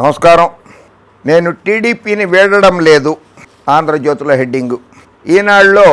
నమస్కారం. నేను టీడీపీని వేడడం లేదు ఆంధ్రజ్యోతిలో హెడ్డింగు. ఈనాడులో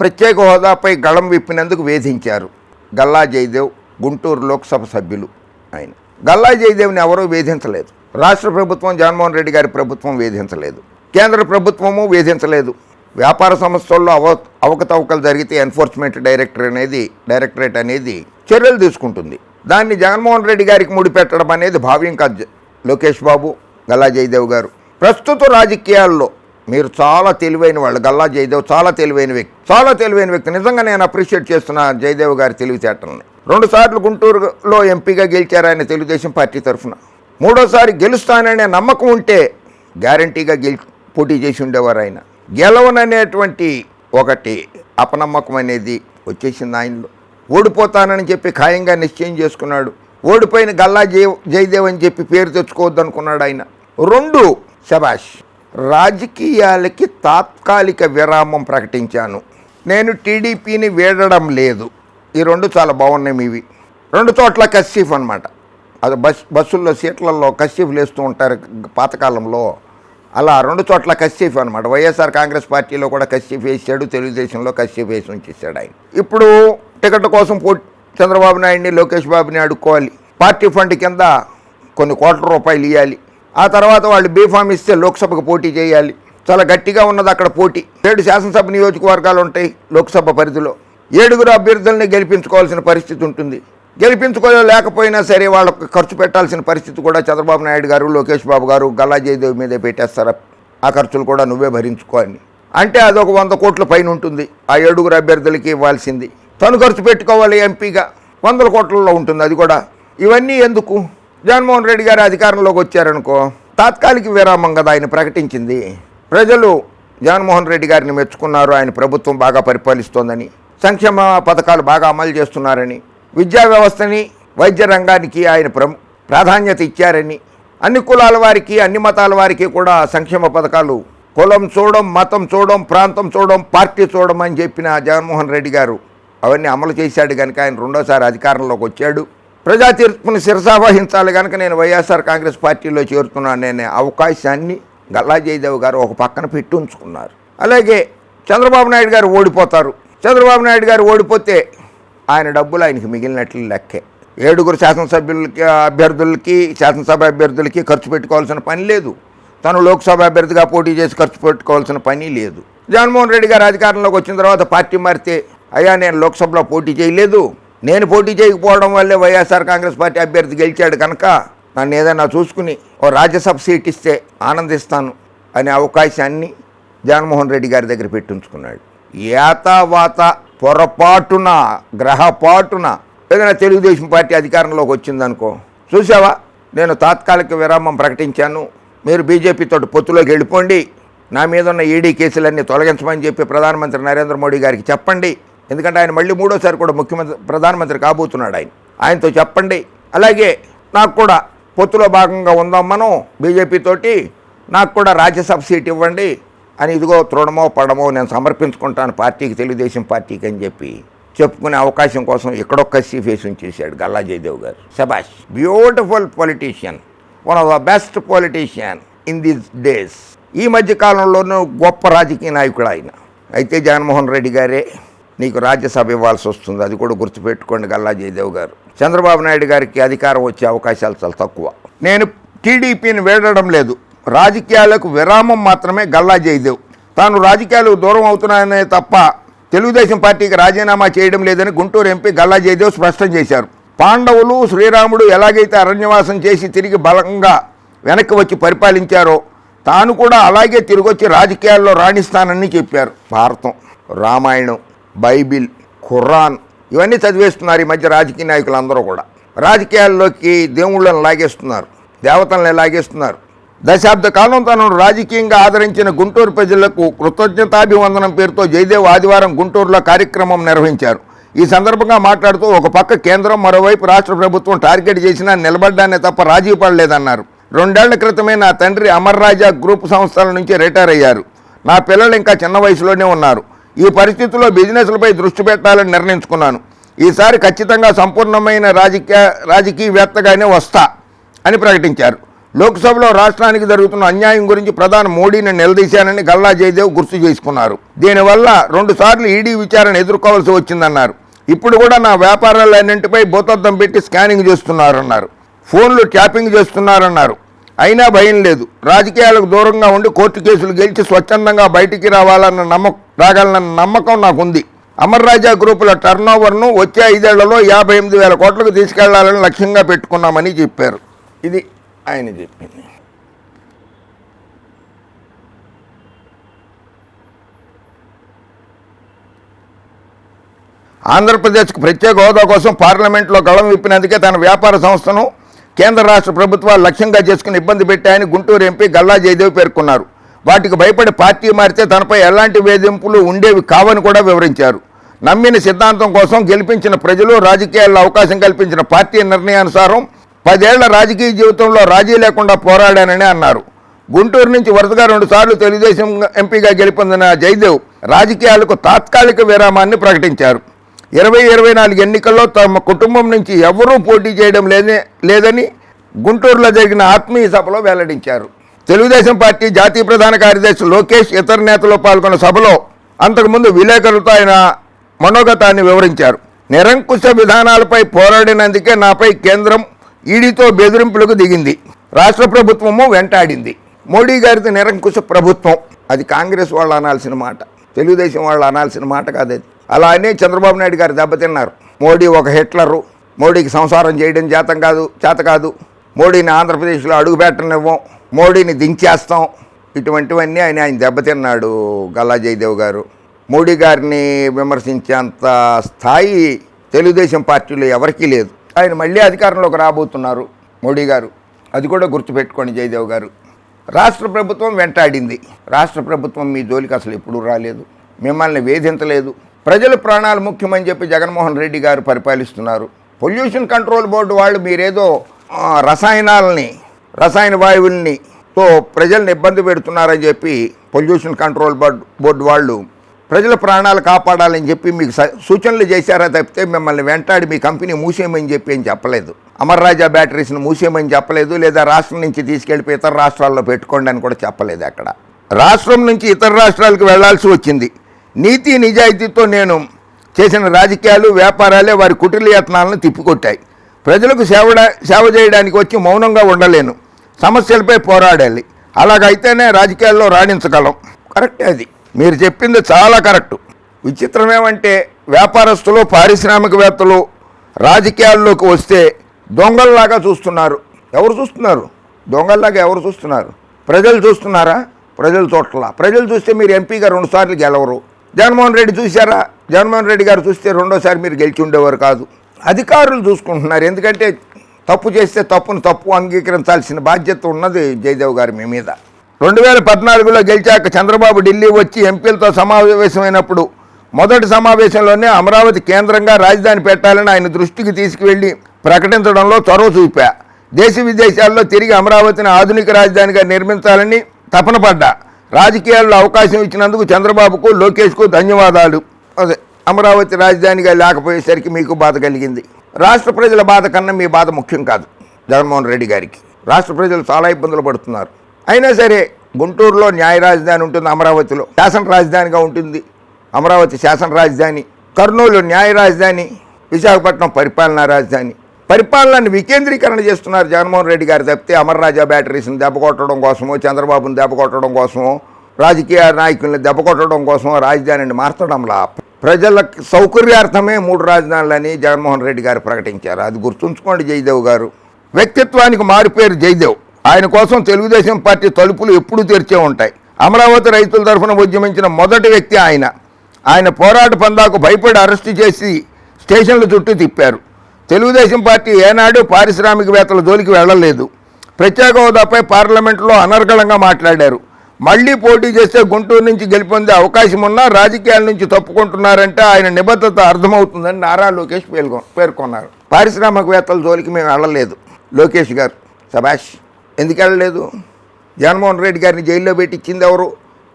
ప్రత్యేక హోదాపై గళం విప్పినందుకు వేధించారు గల్లా జయదేవ్ గుంటూరు లోక్సభ సభ్యులు ఆయన. గల్లా జయదేవ్ని ఎవరూ వేధించలేదు. రాష్ట్ర ప్రభుత్వం జగన్మోహన్ రెడ్డి గారి ప్రభుత్వం వేధించలేదు. కేంద్ర ప్రభుత్వము వేధించలేదు. వ్యాపార సంస్థల్లో అవ అవకతవకలు జరిగితే ఎన్ఫోర్స్మెంట్ డైరెక్టర్ అనేది డైరెక్టరేట్ అనేది చర్యలు తీసుకుంటుంది. దాన్ని జగన్మోహన్ రెడ్డి గారికి ముడిపెట్టడం అనేది భావ్యం కాదు. లోకేష్ బాబు గల్లా జయదేవ్ గారు. ప్రస్తుత రాజకీయాల్లో మీరు చాలా తెలివైన వాళ్ళు. గల్లా జయదేవ్ చాలా తెలివైన వ్యక్తి. చాలా తెలివైన వ్యక్తి. నిజంగా నేను అప్రిషియేట్ చేస్తున్న జయదేవ్ గారి తెలివితేటల్ని. రెండుసార్లు గుంటూరులో ఎంపీగా గెలిచారు ఆయన తెలుగుదేశం పార్టీ తరఫున. మూడోసారి గెలుస్తాననే నమ్మకం ఉంటే గ్యారంటీగా గెలి పోటీ చేసి ఉండేవారు ఆయన. గెలవననేటువంటి ఒకటి అపనమ్మకం అనేది వచ్చేసింది ఆయనలో. ఓడిపోతానని చెప్పి ఖాయంగా నిశ్చయం చేసుకున్నాడు ఓడిపోయిన గల్లా జయ జయదేవ్ అని చెప్పి పేరు తెచ్చుకోవద్దు అనుకున్నాడు ఆయన. రెండు శబాష్ రాజకీయాలకి తాత్కాలిక విరామం ప్రకటించాను. నేను టీడీపీని వీడడం లేదు. ఈ రెండు చాలా బాగున్నాయి ఇవి రెండు చోట్ల కస్సీఫ్ అనమాట అది బస్ బస్సుల్లో సీట్లలో కస్సీఫ్లు వేస్తూ ఉంటారు పాతకాలంలో. అలా రెండు చోట్ల కస్సీఫ్ అనమాట వైఎస్ఆర్ కాంగ్రెస్ పార్టీలో కూడా కస్సీఫ్ వేసాడు తెలుగుదేశంలో కస్సీఫ్ వేసి ఉంచేసాడు ఆయన. ఇప్పుడు టికెట్ కోసం పో చంద్రబాబు నాయుడిని లోకేష్ బాబుని అడుక్కోవాలి. పార్టీ ఫండ్ కింద కొన్ని కోట్ల రూపాయలు ఇవ్వాలి ఆ తర్వాత వాళ్ళు బీఫామ్ ఇస్తే లోక్సభకు పోటీ చేయాలి. చాలా గట్టిగా ఉన్నది అక్కడ పోటీ. ఏడు శాసనసభ నియోజకవర్గాలు ఉంటాయి లోక్సభ పరిధిలో. ఏడుగురు అభ్యర్థుల్ని గెలిపించుకోవాల్సిన పరిస్థితి ఉంటుంది. గెలిపించుకోలేకపోయినా సరే వాళ్ళకు ఖర్చు పెట్టాల్సిన పరిస్థితి కూడా చంద్రబాబు నాయుడు గారు లోకేష్ బాబు గారు గల్లా జయదేవ్ మీదే పెట్టేస్తారు. ఆ ఖర్చులు కూడా నువ్వే భరించుకో అంటే అంటే అదొక వంద కోట్ల పైన ఉంటుంది. ఆ ఏడుగురు అభ్యర్థులకి ఇవ్వాల్సింది. తను ఖర్చు పెట్టుకోవాలి ఎంపీగా. వందల కోట్లలో ఉంటుంది అది కూడా. ఇవన్నీ ఎందుకు? జగన్మోహన్ రెడ్డి గారు అధికారంలోకి వచ్చారనుకో తాత్కాలిక విరామం కదా ఆయన ప్రకటించింది. ప్రజలు జగన్మోహన్ రెడ్డి గారిని మెచ్చుకున్నారు ఆయన ప్రభుత్వం బాగా పరిపాలిస్తోందని సంక్షేమ పథకాలు బాగా అమలు చేస్తున్నారని విద్యా వ్యవస్థని వైద్య రంగానికి ఆయన ప్రాధాన్యత ఇచ్చారని అన్ని కులాల వారికి అన్ని మతాల వారికి కూడా సంక్షేమ పథకాలు కులం చూడడం మతం చూడడం ప్రాంతం చూడడం పార్టీ చూడడం అని చెప్పిన జగన్మోహన్ రెడ్డి గారు అవన్నీ అమలు చేశాడు కనుక ఆయన రెండోసారి అధికారంలోకి వచ్చాడు. ప్రజా తీర్పుని శిరసావహించాలి కనుక నేను వైఎస్ఆర్ కాంగ్రెస్ పార్టీలో చేరుతున్నాను అవకాశాన్ని గల్లా జయదేవ్ గారు ఒక పక్కన పెట్టి ఉంచుకున్నారు. అలాగే చంద్రబాబు నాయుడు గారు ఓడిపోతారు. చంద్రబాబు నాయుడు గారు ఓడిపోతే ఆయన డబ్బులు ఆయనకి మిగిలినట్లు లెక్కే. ఏడుగురు శాసనసభ్యులకి అభ్యర్థులకి శాసనసభ అభ్యర్థులకి ఖర్చు పెట్టుకోవాల్సిన పని లేదు. తను లోక్సభ అభ్యర్థిగా పోటీ చేసి ఖర్చు పెట్టుకోవాల్సిన పని లేదు. జగన్మోహన్ రెడ్డి గారు అధికారంలోకి వచ్చిన తర్వాత పార్టీ మారితే అయ్యా నేను లోక్సభలో పోటీ చేయలేదు. నేను పోటీ చేయకపోవడం వల్లే వైఎస్ఆర్ కాంగ్రెస్ పార్టీ అభ్యర్థి గెలిచాడు కనుక నన్ను ఏదైనా చూసుకుని ఓ రాజ్యసభ సీట్ ఇస్తే ఆనందిస్తాను అనే అవకాశాన్ని జగన్మోహన్ రెడ్డి గారి దగ్గర పెట్టించుకున్నాడు ఏతావాత పొరపాటున గ్రహపాటున ఏదైనా తెలుగుదేశం పార్టీ అధికారంలోకి వచ్చిందనుకో చూసావా నేను తాత్కాలిక విరామం ప్రకటించాను. మీరు బీజేపీతో పొత్తులోకి వెళ్ళిపోండి. నా మీద ఉన్న ఈడీ కేసులన్నీ తొలగించమని చెప్పి ప్రధానమంత్రి నరేంద్ర మోడీ గారికి చెప్పండి. ఎందుకంటే ఆయన మళ్ళీ మూడోసారి కూడా ముఖ్యమంత్రి ప్రధానమంత్రి కాబోతున్నాడు ఆయన. ఆయనతో చెప్పండి. అలాగే నాకు కూడా పొత్తులో భాగంగా ఉందాం మనం బీజేపీతోటి నాకు కూడా రాజ్యసభ సీట్ ఇవ్వండి అని ఇదిగో తృణమో పడమో నేను సమర్పించుకుంటాను పార్టీకి తెలుగుదేశం పార్టీకి అని చెప్పి చెప్పుకునే అవకాశం కోసం ఎక్కడొక్క కసి ఫేస్ ఉంచేశాడు గల్లా జయదేవ్ గారు. శబాష్ beautiful politician one of the best politician in these days. ఈ మధ్య కాలంలోనూ గొప్ప రాజకీయ నాయకుడు ఆయన. అయితే జగన్మోహన్ రెడ్డి గారే నీకు రాజ్యసభ ఇవ్వాల్సి వస్తుంది. అది కూడా గుర్తుపెట్టుకోండి గల్లా జయదేవ్ గారు. చంద్రబాబు నాయుడు గారికి అధికారం వచ్చే అవకాశాలు చాలా తక్కువ. నేను టీడీపీని వేడడం లేదు. రాజకీయాలకు విరామం మాత్రమే గల్లా జయదేవ్. తాను రాజకీయాలకు దూరం అవుతున్నాయనే తప్ప తెలుగుదేశం పార్టీకి రాజీనామా చేయడం లేదని గుంటూరు ఎంపీ గల్లా జయదేవ్ స్పష్టం చేశారు. పాండవులు శ్రీరాముడు ఎలాగైతే అరణ్యవాసం చేసి తిరిగి బలంగా వెనక్కి వచ్చి పరిపాలించారో తాను కూడా అలాగే తిరిగొచ్చి రాజకీయాల్లో రాణిస్తానని చెప్పారు. భారతం రామాయణం బైబిల్ ఖురాన్ ఇవన్నీ చదివేస్తున్నారు ఈ మధ్య రాజకీయ నాయకులు అందరూ కూడా. రాజకీయాల్లోకి దేవుళ్ళని లాగేస్తున్నారు దేవతల్ని లాగేస్తున్నారు. దశాబ్ద కాలం తనను రాజకీయంగా ఆదరించిన గుంటూరు ప్రజలకు కృతజ్ఞతాభివందనం పేరుతో జయదేవ్ ఆదివారం గుంటూరులో కార్యక్రమం నిర్వహించారు. ఈ సందర్భంగా మాట్లాడుతూ ఒక పక్క కేంద్రం మరోవైపు రాష్ట్ర ప్రభుత్వం టార్గెట్ చేసినా నిలబడ్డానే తప్ప రాజీ పడలేదన్నారు. రెండేళ్ళ క్రితమే నా తండ్రి అమర్ రాజా గ్రూప్ సంస్థల నుంచి రిటైర్ అయ్యారు. నా పిల్లలు ఇంకా చిన్న వయసులోనే ఉన్నారు. ఈ పరిస్థితుల్లో బిజినెస్లపై దృష్టి పెట్టాలని నిర్ణయించుకున్నాను. ఈసారి ఖచ్చితంగా సంపూర్ణమైన రాజకీయ రాజకీయవేత్తగానే వస్తా అని ప్రకటించారు. లోక్సభలో రాష్ట్రానికి జరుగుతున్న అన్యాయం గురించి ప్రధాని మోడీని నిలదీశానని గల్లా జయదేవ్ గుర్తు చేసుకున్నారు. దీనివల్ల రెండుసార్లు ఈడీ విచారణ ఎదుర్కోవాల్సి వచ్చిందన్నారు. ఇప్పుడు కూడా నా వ్యాపారాలన్నింటిపై భూతద్దం పెట్టి స్కానింగ్ చేస్తున్నారన్నారు. ఫోన్లు ట్యాపింగ్ చేస్తున్నారన్నారు. అయినా భయం లేదు. రాజకీయాలకు దూరంగా ఉండి కోర్టు కేసులు గెలిచి స్వచ్ఛందంగా బయటికి రావాలన్న నమ్మకం రాగలన నమ్మకం నాకుంది. అమర్ రాజా గ్రూపుల టర్న్ ఓవర్ను వచ్చే ఐదేళ్ళలో యాభై ఎనిమిది వేల కోట్లకు తీసుకెళ్ళాలని లక్ష్యంగా పెట్టుకున్నామని చెప్పారు. ఇది ఆయన చెప్పింది. ఆంధ్రప్రదేశ్కు ప్రత్యేక హోదా కోసం పార్లమెంట్లో గళం విప్పినందుకే తన వ్యాపార సంస్థను కేంద్ర రాష్ట్ర ప్రభుత్వాలు లక్ష్యంగా చేసుకుని ఇబ్బంది పెట్టాయని గుంటూరు ఎంపీ గల్లా జయదేవ్ పేర్కొన్నారు. వాటికి భయపడి పార్టీ మారితే తనపై ఎలాంటి వేధింపులు ఉండేవి కావని కూడా వివరించారు. నమ్మిన సిద్ధాంతం కోసం గెలిపించిన ప్రజలు రాజకీయాల్లో అవకాశం కల్పించిన పార్టీ నిర్ణయానుసారం పదేళ్ళ రాజకీయ జీవితంలో రాజీ లేకుండా పోరాడానని అన్నారు. గుంటూరు నుంచి వరుసగా రెండుసార్లు తెలుగుదేశం ఎంపీగా గెలుపొందిన జయదేవ్ రాజకీయాలకు తాత్కాలిక విరామాన్ని ప్రకటించారు. ఇరవై ఇరవై నాలుగు ఎన్నికల్లో తమ కుటుంబం నుంచి ఎవరూ పోటీ చేయడం లేదే లేదని గుంటూరులో జరిగిన ఆత్మీయ సభలో వెల్లడించారు. తెలుగుదేశం పార్టీ జాతీయ ప్రధాన కార్యదర్శి లోకేష్ ఇతర నేతలు పాల్గొన్న సభలో అంతకుముందు విలేకరులతో ఆయన మనోగతాన్ని వివరించారు. నిరంకుశ విధానాలపై పోరాడినందుకే నాపై కేంద్రం ఈడీతో బెదిరింపులకు దిగింది. రాష్ట్ర ప్రభుత్వము వెంటాడింది. మోడీ గారిది నిరంకుశ ప్రభుత్వం. అది కాంగ్రెస్ వాళ్ళు అనాల్సిన మాట. తెలుగుదేశం వాళ్ళు అనాల్సిన మాట కాదు అది. అలా అని చంద్రబాబు నాయుడు గారు దెబ్బతిన్నారు. మోడీ ఒక హిట్లరు. మోడీకి సంసారం చేయడం చేతం కాదు చేత కాదు. మోడీని ఆంధ్రప్రదేశ్లో అడుగుపెట్టనివ్వం. మోడీని దించేస్తాం. ఇటువంటివన్నీ ఆయన ఆయన దెబ్బతిన్నాడు గల్లా జయదేవ్ గారు. మోడీ గారిని విమర్శించేంత స్థాయి తెలుగుదేశం పార్టీలో ఎవరికీ లేదు. ఆయన మళ్ళీ అధికారంలోకి రాబోతున్నారు మోడీ గారు. అది కూడా గుర్తుపెట్టుకోండి జయదేవ్ గారు. రాష్ట్ర ప్రభుత్వం వెంటాడింది. రాష్ట్ర ప్రభుత్వం మీ జోలికి అసలు ఎప్పుడూ రాలేదు. మిమ్మల్ని వేధించలేదు. ప్రజల ప్రాణాలు ముఖ్యమని చెప్పి జగన్మోహన్ రెడ్డి గారు పరిపాలిస్తున్నారు. పొల్యూషన్ కంట్రోల్ బోర్డు వాళ్ళు మీరేదో రసాయనాలని రసాయన వాయువుల్ని తో ప్రజల్ని ఇబ్బంది పెడుతున్నారని చెప్పి పొల్యూషన్ కంట్రోల్ బోర్డు బోర్డు వాళ్ళు ప్రజల ప్రాణాలు కాపాడాలని చెప్పి మీకు స- సూచనలు చేశారా తప్పితే మిమ్మల్ని వెంటాడి మీ కంపెనీ మూసేయమని చెప్పి ఏం చెప్పలేదు. అమర్ రాజా బ్యాటరీస్ని మూసేయమని చెప్పలేదు లేదా రాష్ట్రం నుంచి తీసుకెళ్ళిపోయి ఇతర రాష్ట్రాల్లో పెట్టుకోండి అని కూడా చెప్పలేదు అక్కడ. రాష్ట్రం నుంచి ఇతర రాష్ట్రాలకు వెళ్ళాల్సి వచ్చింది. నీతి నిజాయితీతో నేను చేసిన రాజకీయాలు వ్యాపారాలే వారి కుటిల యత్నాలను తిప్పికొట్టాయి. ప్రజలకు సేవ సేవ చేయడానికి వచ్చి మౌనంగా ఉండలేను. సమస్యలపై పోరాడాలి. అలాగైతేనే రాజకీయాల్లో రాణించగలం. కరెక్టే అది. మీరు చెప్పింది చాలా కరెక్టు. విచిత్రం ఏమంటే వ్యాపారస్తులు పారిశ్రామికవేత్తలు రాజకీయాల్లోకి వస్తే దొంగల్లాగా చూస్తున్నారు. ఎవరు చూస్తున్నారు? దొంగల్లాగా ఎవరు చూస్తున్నారు? ప్రజలు చూస్తున్నారా? ప్రజలు చూడట్లా ప్రజలు చూస్తే మీరు ఎంపీగా రెండుసార్లు గెలవరు. జగన్మోహన్ రెడ్డి చూశారా? జగన్మోహన్ రెడ్డి గారు చూస్తే రెండోసారి మీరు గెలిచి ఉండేవారు కాదు. అధికారులు చూసుకుంటున్నారు. ఎందుకంటే తప్పు చేస్తే తప్పును తప్పు అంగీకరించాల్సిన బాధ్యత ఉన్నది జయదేవ్ గారి మీ మీద. రెండు వేల పద్నాలుగులో గెలిచాక చంద్రబాబు ఢిల్లీ వచ్చి ఎంపీలతో సమావేశమైనప్పుడు మొదటి సమావేశంలోనే అమరావతి కేంద్రంగా రాజధాని పెట్టాలని ఆయన దృష్టికి తీసుకువెళ్ళి ప్రకటించడంలో చొరవ చూపా. దేశ విదేశాల్లో తిరిగి అమరావతిని ఆధునిక రాజధానిగా నిర్మించాలని తపన పడ్డా. రాజకీయాల్లో అవకాశం ఇచ్చినందుకు చంద్రబాబుకు లోకేష్కు ధన్యవాదాలు. అదే అమరావతి రాజధానిగా లేకపోయేసరికి మీకు బాధ కలిగింది. రాష్ట్ర ప్రజల బాధ కన్నా మీ బాధ ముఖ్యం కాదు జగన్మోహన్ రెడ్డి గారికి. రాష్ట్ర ప్రజలు చాలా ఇబ్బందులు పడుతున్నారు. అయినా సరే గుంటూరులో న్యాయ రాజధాని ఉంటుంది అమరావతిలో. శాసన రాజధానిగా ఉంటుంది. అమరావతి శాసన రాజధాని. కర్నూలు న్యాయ రాజధాని. విశాఖపట్నం పరిపాలనా రాజధాని. పరిపాలనని వికేంద్రీకరణ చేస్తున్నారు జగన్మోహన్ రెడ్డి గారు తప్పితే అమర్రాజా బ్యాటరీస్ని దెబ్బకొట్టడం కోసమో చంద్రబాబుని దెబ్బకొట్టడం కోసమో రాజకీయ నాయకుల్ని దెబ్బకొట్టడం కోసమో రాజధానిని మార్చడంలా? ప్రజల సౌకర్యార్థమే మూడు రాజధానులని జగన్మోహన్ రెడ్డి గారు ప్రకటించారు. అది గుర్తుంచుకోండి జయదేవ్ గారు. వ్యక్తిత్వానికి మారిపేరు జయదేవ్. ఆయన కోసం తెలుగుదేశం పార్టీ తలుపులు ఎప్పుడూ తెరిచే ఉంటాయి. అమరావతి రైతుల తరఫున ఉద్యమించిన మొదటి వ్యక్తి ఆయన. ఆయన పోరాట పందాకు భయపడి అరెస్టు చేసి స్టేషన్ల చుట్టూ తిప్పారు. తెలుగుదేశం పార్టీ ఏనాడు పారిశ్రామికవేత్తల జోలికి వెళ్ళలేదు. ప్రత్యేక హోదాపై పార్లమెంట్లో అనర్గళంగా మాట్లాడారు. మళ్ళీ పోటీ చేస్తే గుంటూరు నుంచి గెలిపొందే అవకాశం ఉన్నా రాజకీయాల నుంచి తప్పుకుంటున్నారంటే ఆయన నిబద్ధత అర్థమవుతుందని నారా లోకేష్ పేర్కొ పేర్కొన్నారు. పారిశ్రామికవేత్తల జోలికి మేము వెళ్ళలేదు. లోకేష్ గారు సభాష్ ఎందుకు వెళ్ళలేదు? జగన్మోహన్ రెడ్డి గారిని జైల్లో పెట్టి ఇచ్చింది ఎవరు?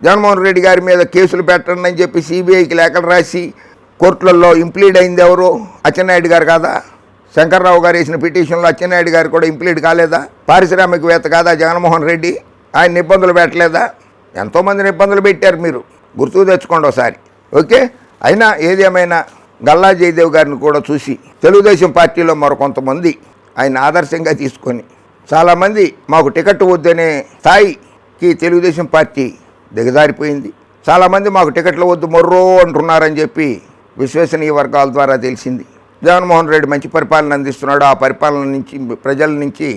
జగన్మోహన్ రెడ్డి గారి మీద కేసులు పెట్టండి అని చెప్పి సిబిఐకి లేఖలు రాసి కోర్టులలో ఇంప్లీడ్ అయింది ఎవరు? అచ్చెన్నాయుడు గారు కాదా? శంకర్రావు గారు వేసిన పిటిషన్లో అచ్చెన్నాయుడు గారు కూడా ఇంప్లీడ్ కాలేదా? పారిశ్రామికవేత్త కాదా జగన్మోహన్ రెడ్డి? ఆయన ఇబ్బందులు పెట్టలేదా? ఎంతోమందిని ఇబ్బందులు పెట్టారు మీరు. గుర్తుకు తెచ్చుకోండి ఒకసారి. ఓకే? అయినా ఏది ఏమైనా గల్లా జయదేవ్ గారిని కూడా చూసి తెలుగుదేశం పార్టీలో మరికొంతమంది ఆయన ఆదర్శంగా తీసుకొని చాలామంది మాకు టికెట్ వద్దనే స్థాయికి తెలుగుదేశం పార్టీ దిగజారిపోయింది. చాలామంది మాకు టికెట్లు వద్దు మొర్రో అంటున్నారని చెప్పి విశ్వసనీయ వర్గాల ద్వారా తెలిసింది. జగన్మోహన్ రెడ్డి మంచి పరిపాలన అందిస్తున్నాడు. ఆ పరిపాలన నుంచి ప్రజల నుంచి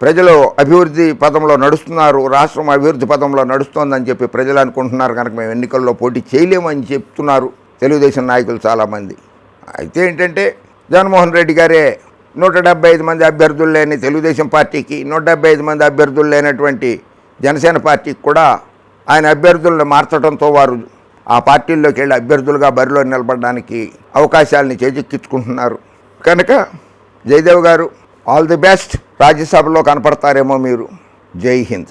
ప్రజలు అభివృద్ధి పదంలో నడుస్తున్నారు రాష్ట్రం అభివృద్ధి పదంలో నడుస్తోందని చెప్పి ప్రజలు అనుకుంటున్నారు కనుక మేము ఎన్నికల్లో పోటీ చేయలేమని చెప్తున్నారు తెలుగుదేశం నాయకులు చాలామంది. అయితే ఏంటంటే జగన్మోహన్ రెడ్డి గారే నూట డెబ్బై ఐదు మంది అభ్యర్థులు లేని తెలుగుదేశం పార్టీకి నూట డెబ్బై ఐదు మంది అభ్యర్థులు లేనటువంటి జనసేన పార్టీకి కూడా ఆయన అభ్యర్థులను మార్చడంతో వారు ఆ పార్టీల్లోకి వెళ్ళి అభ్యర్థులుగా బరిలో నిలబడడానికి అవకాశాలని చేజిక్కించుకుంటున్నారు. కనుక జయదేవ్ గారు ఆల్ ది బెస్ట్. రాజ్యసభలో కనపడతారేమో మీరు. జై హింద్.